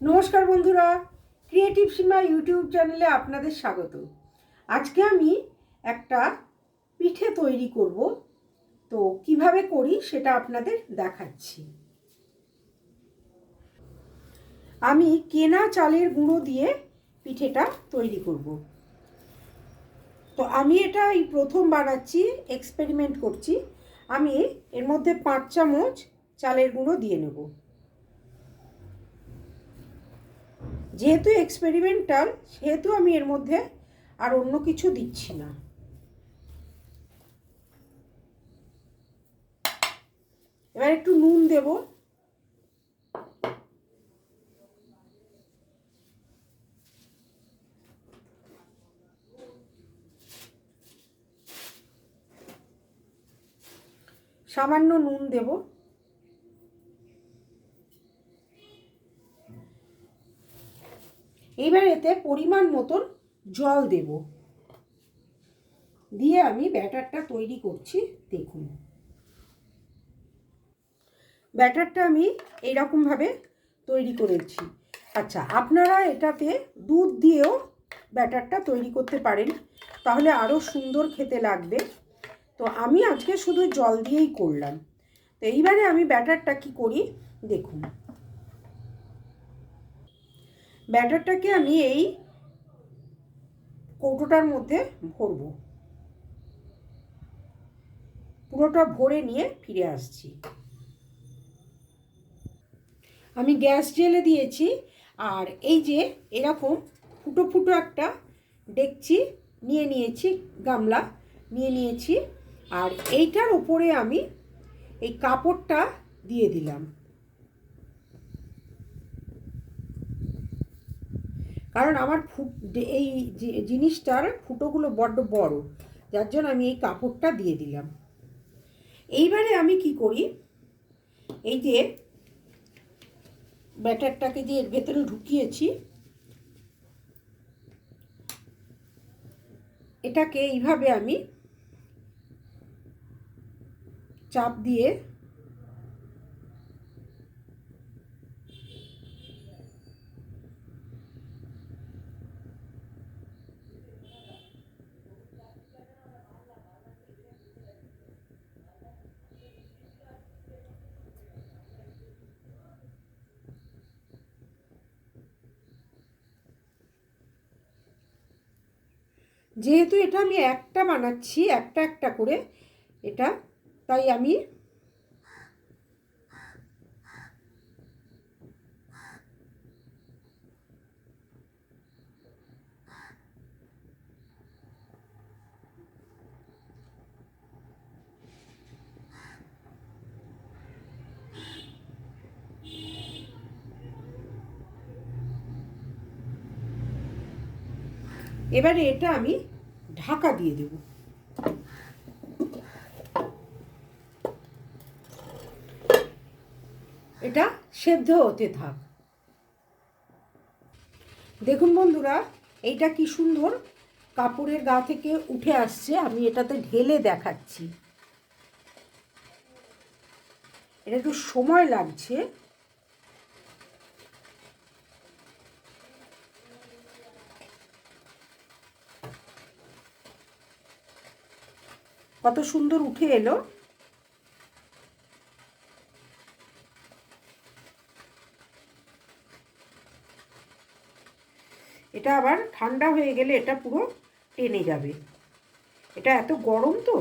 নমস্কার বন্ধুরা ক্রিয়েটিভ সীমা ইউটিউব চ্যানেলে আপনাদের স্বাগত। আজকে আমি একটা পিঠে তৈরি করব। তো কীভাবে করি সেটা আপনাদের দেখাচ্ছি। আমি কেনা চালের গুঁড়ো দিয়ে পিঠেটা তৈরি করব। তো আমি এটা এই প্রথম বানাচ্ছি এক্সপেরিমেন্ট করছি। আমি এর মধ্যে পাঁচ চামচ চালের গুঁড়ো দিয়ে নেব। যেহেতু এক্সপেরিমেন্টাল সেহেতু আমি এর মধ্যে আর অন্য কিছু দিচ্ছি না। এবার একটু নুন দেব। সামান্য নুন দেবো। এবার এতে পরিমাণ মতন জল দেব। দিয়ে আমি ব্যাটারটা তৈরি করছি, দেখুন। ব্যাটারটা আমি এইরকমভাবে তৈরি করেছি। আচ্ছা আপনারা এটাতে দুধ দিয়েও ব্যাটারটা তৈরি করতে পারেন, তাহলে আরও সুন্দর খেতে লাগবে। তো আমি আজকে শুধু জল দিয়েই করলাম। তো এইবারে আমি ব্যাটারটা কি করি, দেখুন। ব্যাটারটাকে আমি এই কৌটোটার মধ্যে ভরব। পুরোটা ভরে নিয়ে ফিরে আসছি। আমি গ্যাস জেলে দিয়েছি আর এই যে এরকম ফুটো ফুটো একটা ডেকচি নিয়ে নিয়েছি, গামলা নিয়ে নিয়েছি আর এইটার উপরে আমি এই কাপড়টা দিয়ে দিলাম। কারণ আমার ফুট এই জিনিসটার ফুটোগুলো বড্ড বড়, যার জন্য আমি এই কাপড়টা দিয়ে দিলাম। এইবারে আমি কি করি, এই যে ব্যাটারটাকে যে এর ভেতরে ঢুকিয়েছি, এটাকে এইভাবে আমি চাপ দিয়ে যেহেতু এটা আমি একটা বানাচ্ছি একটা একটা করে এটা তাই আমি এবারে এটা আমি ঢাকা দিয়ে দেব। এটা সেদ্ধ হতে থাক। দেখুন বন্ধুরা, এইটা কি সুন্দর কাপড়ের গা থেকে উঠে আসছে, আমি এটাতে ঢেলে দেখাচ্ছি। এটা একটু সময় লাগছে। কত সুন্দর উঠে এলো। এটা আবার ঠান্ডা হয়ে গেলে এটা পুরো টেনে যাবে। এটা এত গরম তো।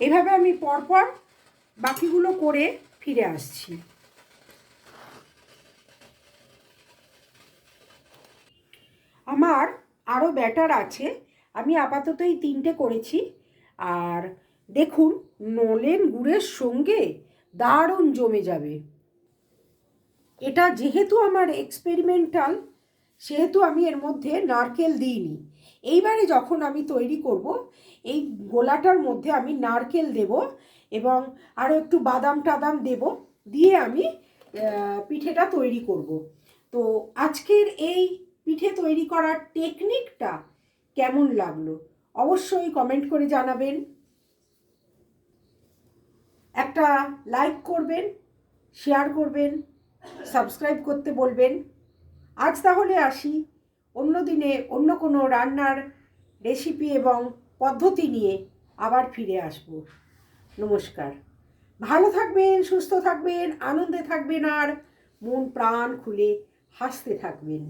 এভাবে আমি পরপর বাকিগুলো করে ফিরে আসছি। আমার আরও ব্যাটার আছে। আমি আপাতত এই তিনটে করেছি। আর দেখুন, নলেন গুড়ের সঙ্গে দারুণ জমে যাবে। এটা যেহেতু আমার এক্সপেরিমেন্টাল সেহেতু আমি এর মধ্যে নারকেল দিইনি। এইবারে যখন আমি তৈরি করব, এই গোলাটার মধ্যে আমি নারকেল দেব এবং আরও একটু বাদাম টাদাম দেব, দিয়ে আমি পিঠেটা তৈরি করব। তো আজকের এই পিঠে তৈরি করার টেকনিকটা কেমন লাগল? অবশ্যই কমেন্ট করে জানাবেন। একটা লাইক করবেন শেয়ার করবেন সাবস্ক্রাইব করতে বলবেন। আজ তাহলে আসি অন্য দিনে অন্য কোনো রান্নার রেসিপি এবং পদ্ধতি নিয়ে আবার ফিরে আসব। নমস্কার। ভালো থাকবেন, সুস্থ থাকবেন, আনন্দে থাকবেন আর মন প্রাণ খুলে হাসতে থাকবেন।